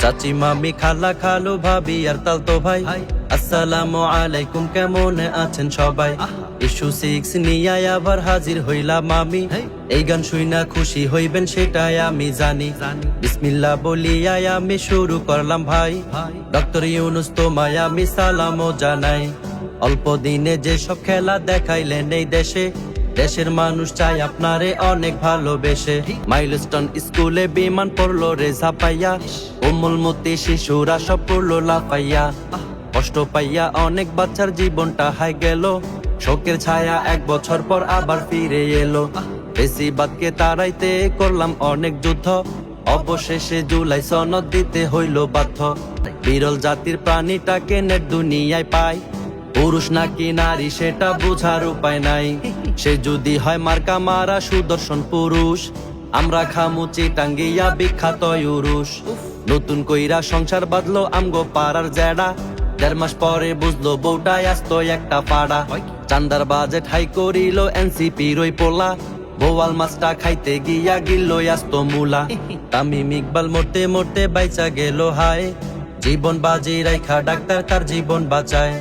চাচি মামি খালা খালু ভাবি আর তাল তো ভাই আসসালামু আলাইকুম কেমন আছেন সবাই? ইস্যু সিক্স নিয়ে আবার হাজির হইলাম আমি। এই গান শুইনা খুশি হইবেন সেটাই আমি জানি। বিসমিল্লাহ বলিয়া আমি শুরু করলাম ভাই। ডক্টর ইউনুস তোমায় আমি সালামও জানাই। অল্প দিনে যে সব খেলা দেখাইলেন এই দেশে। দেশের মানুষ চাই আপনারে অনেক ভালোবেসে। মাইলস্টোন স্কুলে বিমান পড়ল রে ঝাপাইয়া। কোমলমতি শিশুরা সব পড়ল লাফাইয়া। কষ্ট পাইয়া অনেক বাচ্চার জীবনটা হাই গেল। শোকের ছায়া এক বছর পর আবার ফিরে এলো। বেশি বাদকে তাড়াইতে করলাম অনেক যুদ্ধ। অবশেষে জুলাই সনদ দিতে হইল বাধ্য। বিরল জাতির প্রাণীটাকে নেট দুনিয়ায় পায় পুরুষ নাকি নারী সেটা বুঝার উপায় নাই। সে যদি হয় মার্কা মারা সুদর্শন পুরুষ, আমরা খামুচি টাঙ্গিয়া বিখ্যাত ইউরুষ। নতুন কইরা সংসার বাঁধলো আমগো পাড়ার জেডা। দেড় মাস পরে বুঝলো বউটাই আসতো একটা পাড়া। চান্দার বাজেট হাই করিল এনসিপি রই পোলা। বোয়াল মাছটা খাইতে গিয়া গিল্লো আসতো মুলা। তামিম ইকবাল মরতে মরতে বাইচা গেল হায়। জীবন বাজি রাইখা ডাক্তার তার জীবন বাঁচায়।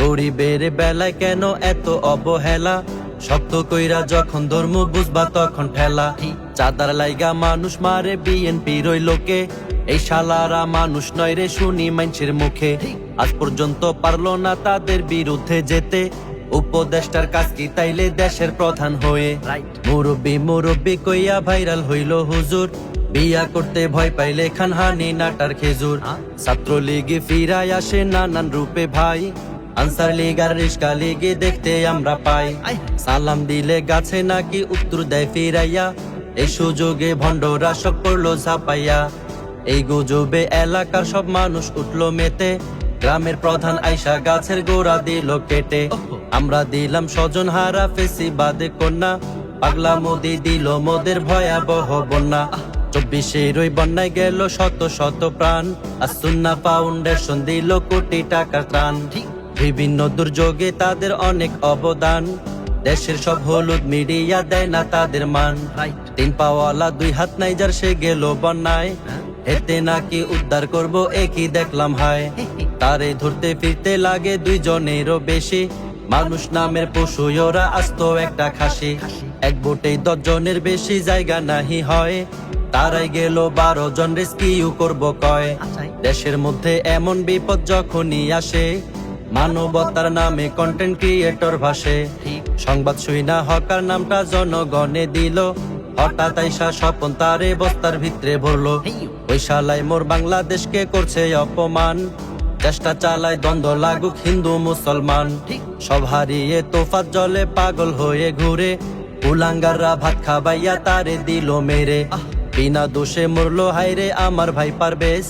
গরিবের বেলায় কেন এত অবহেলা? শক্ত কইরা যখন ধর্ম বুঝবা তখন ঠেলা। চাঁদার লাইগা মানুষ মারে বিএনপি রই লোকে। এই শালারা মানুষ নয় রে শুনি মানুষের মুখে। আজ পর্যন্ত পারল না তাদের বিরুদ্ধে যেতে। উপদেষ্টার কাজ কি তাইলে দেশের প্রধান হয়ে। মুরব্বী মুরব্বী কইয়া ভাইরাল হইল হুজুর। বিয়া করতে ভয় পাইলে খানহানি নাটার খেজুর। ছাত্র লীগে ফিরায় আসে নানান রূপে ভাই। আনসার লীগ আর রিস্কা লীগে দেখতে আমরা পাই। সালাম দিলে গাছে নাকি উত্তর দেয় ফিরাইয়া। এই সুযোগে ভণ্ডরা সব পড়ল ঝাপাইয়া। এই গুজবে এলাকার সব মানুষ উঠল মেতে। গ্রামের প্রধান আইসা গাছের গোড়া দিল কেটে। আমরা দিলাম স্বজন হারা ফেসি বাদে কন্যা। পাগলা মোদি দিল মোদের ভয়াবহ বন্যা। চব্বিশের ওই বন্যায় গেল শত শত প্রাণ। আর সুন্না ফাউন্ডেশন দিল কোটি টাকা ত্রাণ। বিভিন্ন দুর্যোগে তাদের অনেক অবদান। দেশের সব হলুদ মিডিয়া দেয় না তাদের মান। তিন পাওয়ালা দুই হাত নাই যার সে গেল বন্যায়। হেতে নাকি উদ্ধার করব একই দেখলাম হায়। তারে ধরতে ফিরতে লাগে দুইজনেরও বেশি। মানুষ নামের পশু ওরা আসত একটা খাসি। এক বোটেই দশ জনের বেশি জায়গা নাহি হয়। তারাই গেল বারো জন রেস্কিউ করব কয়। দেশের মধ্যে এমন বিপদ যখনই আসে মানবতার নামে কন্টেন্ট ক্রিয়েটর ভাসে। সংবাদ শুইনা হকার নামটা জনগণে দিল হঠাৎ আইসা স্বপন তারে বস্তার ভিতরে ভরলো। ওই শালাই মোর বাংলাদেশকে করছে অপমান চেষ্টা চালায় দ্বন্দ্ব লাগুক হিন্দু মুসলমান। সব হারিয়ে তোফাত জলে পাগল হয়ে ঘুরে উলাঙ্গাররা ভাত খাবাইয়া তারে দিল মেরে। বিনা দোষে মরলো হাইরে আমার ভাই পারবেশ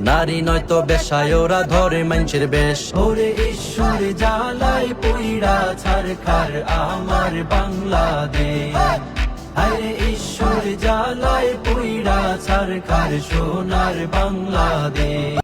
নারী নয়তো বেশায়, ওরা ধরে মানুষের বেশ। ওরে ঈশ্বর জালাই পুইড়া ছাড় খার আমার বাংলাদেশ। আরে ঈশ্বর জালাই পুইড়া ছাড় খার সোনার বাংলাদেশ।